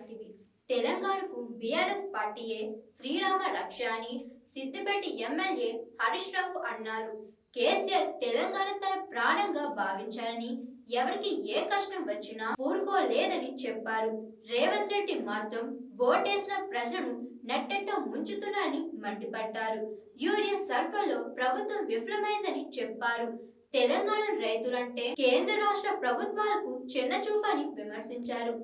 లాంటివి తెలంగాణకు బీఆర్ఎస్ పార్టీయే శ్రీరామ రక్ష అని సిద్దిపేట ఎమ్మెల్యే హరీష్ రావు అన్నారు. కేసీఆర్ తెలంగాణ తన ప్రాణంగా భావించాలని ఎవరికి ఏ కష్టం వచ్చినా ఊరుకోలేదని చెప్పారు. రేవంత్ రెడ్డి మాత్రం ఓటేసిన ప్రజలను నెట్టెట్ట ముంచుతున్నారని మండిపడ్డారు. యూరియా సరఫరాలో ప్రభుత్వం విఫలమైందని చెప్పారు. తెలంగాణ రైతులంటే కేంద్ర రాష్ట్ర ప్రభుత్వాలకు చిన్న చూపని విమర్శించారు.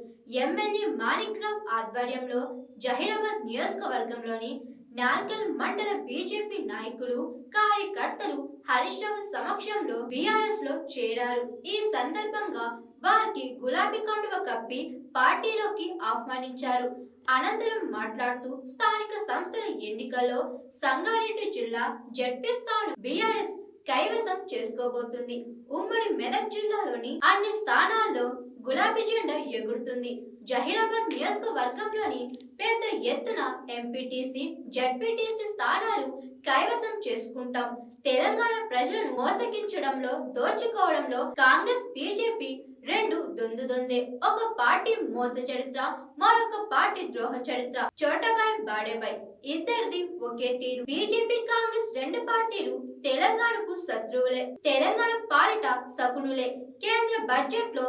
ఎమ్మెల్యే మాణిక్రావు ఆధ్వర్యంలో జహీరాబాద్ నియోజకవర్గంలోని నాల్కల్ మండల బీజేపీ నాయకులు కార్యకర్తలు హరీష్ రావు సమక్షంలో బీఆర్ఎస్లో చేరారు. ఈ సందర్భంగా వారికి గులాబీ కండువ కప్పి పార్టీలోకి ఆహ్వానించారు. అనంతరం మాట్లాడుతూ స్థానిక సంస్థల ఎన్నికల్లో సంగారెడ్డి జిల్లా జడ్పీ స్థానం బీఆర్ఎస్ కైవసం చేసుకోబోతుంది. ఉమ్మడి మెదక్ జిల్లాలోని అన్ని స్థానాల్లో గులాబీ జెండా ఎగురుతుంది. జహీరాబాద్ నియోజకవర్గంలోని పెద్ద ఎత్తున ఎంపీటీసీ జడ్పీటీసీ స్థానాలు కైవసం చేసుకుంటాం. తెలంగాణ ప్రజలను మోసగించడంలో దోచుకోవడంలో కాంగ్రెస్ బీజేపీ రెండు దొందుదొందే ఒక పార్టీ మోస చరిత్ర మరొక పార్టీ ద్రోహ చరిత్ర. చోటబాయ్ బాడేబాయ్ ఇద్దరిది ఒకే తీరు. బీజేపీ కాంగ్రెస్ రెండు పార్టీలు తెలంగాణకు శత్రువులే. తెలంగాణ పాలిట సకునులే కేంద్ర బడ్జెట్లో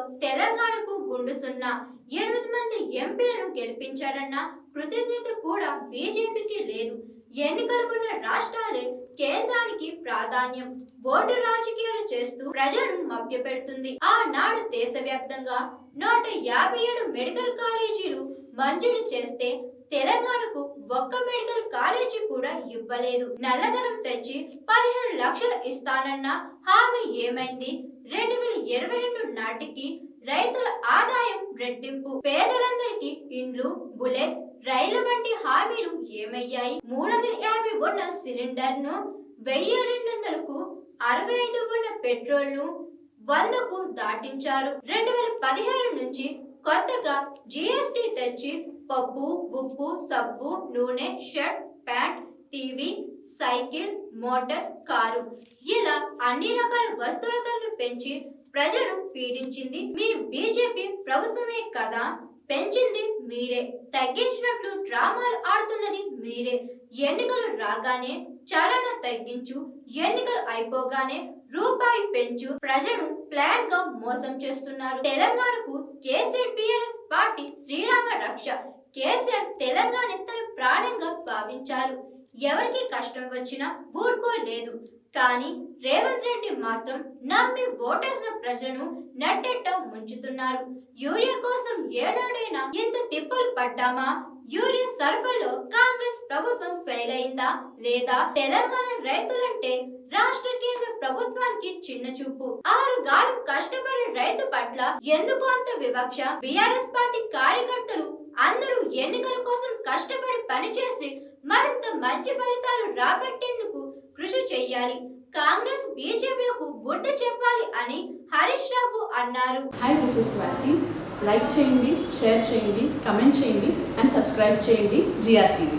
తెలంగాణకు గుండు సున్నా ఎనిమిది మంది ఎంపీలను గెలిపించారన్న కృతజ్ఞత కూడా బీజేపీకి లేదు. ఎన్నికలు ఉన్న రాష్ట్రాలే కేంద్రానికి ప్రాధాన్యం. ఓటు రాజకీయాలు చేస్తూ ప్రజలను మభ్యపెడుతుంది. ఆనాడు దేశవ్యాప్తంగా నూట యాభై ఏడు మెడికల్ కాలేజీలు మంజూరు చేస్తే తెలంగాణకు ఒక్క మెడికల్ కాలేజీ కూడా ఇవ్వలేదు. నల్లధనం తెచ్చి పదిహేను లక్షలు ఇస్తానన్న హామీ ఏమైంది? రెండు వేల ఇరవై రెండు నాటికి రైతుల ఆదాయం రెట్టింపు. పేదలందరికీ ఇండ్లు బుల్లెట్ రైలు వంటి హామీలు ఏమయ్యాయి? మూడు వందల యాభై ఉన్న సిలిండర్ను వెయ్యి రెండు వందలకు అరవై ఐదు ఉన్న పెట్రోల్ను వందకు దాటించారు. రెండు వేల పదిహేడు నుంచి కొత్తగా జిఎస్టి తెచ్చి పప్పు ఉప్పు సబ్బు నూనె shirt pant TV cycle motor car ఇలా అన్ని రకాల వస్తువుల ధరలు పెంచి ప్రజలు పీడించింది మీ బీజేపీ ప్రభుత్వమే కదా? పెంచింది మీరే. తగ్గించినట్లు డ్రామాలు ఆడుతున్నది మీరే. ఎన్నికలు రాగానే చలన తగ్గించు ఎన్నికలు అయిపోగానే రూపాయి పెంచు ప్రజను ప్లాన్గా మోసం చేస్తున్నారు. తెలంగాణకు కేసీఆర్ బిఆర్ఎస్ పార్టీ శ్రీరామ రక్ష. కేసీఆర్ తెలంగాణ తన ప్రాణంగా భావించారు. ఎవరికి కష్టం వచ్చినా ఊరుకోలేదు. కానీ రేవంత్ రెడ్డి మాత్రం నమ్మి ఓటేసిన ప్రజలను నట్టెట్ట ముంచుతున్నారు. యూరియా కోసం ఏనాడైనా ఇంత తిప్పలు పడ్డామా? యూరియా సరఫరాలో కాంగ్రెస్ ప్రభుత్వం ఫెయిల్ అయిందా? లేదా తెలంగాణ రైతులంటే రాష్ట్ర కేంద్ర ప్రభుత్వానికి చిన్న చూపు. ఆరు గాలం కష్టపడే రైతు పట్ల ఎందుకు అంత వివక్ష? బీఆర్ఎస్ పార్టీ కార్యకర్తలు అందరూ ఎన్నికల కోసం కష్టపడి పనిచేసి మరింత మంచి ఫలితాలు రాబట్టేందుకు కృషి చేయాలి కాంగ్రెస్ బీజేపీలకు బుద్ధి చెప్పాలి అని హరీష్ రావు అన్నారు. Hi this is Swathi like చేయండి షేర్ చేయండి కమెంట్ చేయండి అండ్ సబ్స్క్రైబ్ చేయండి జిఆర్టీవీ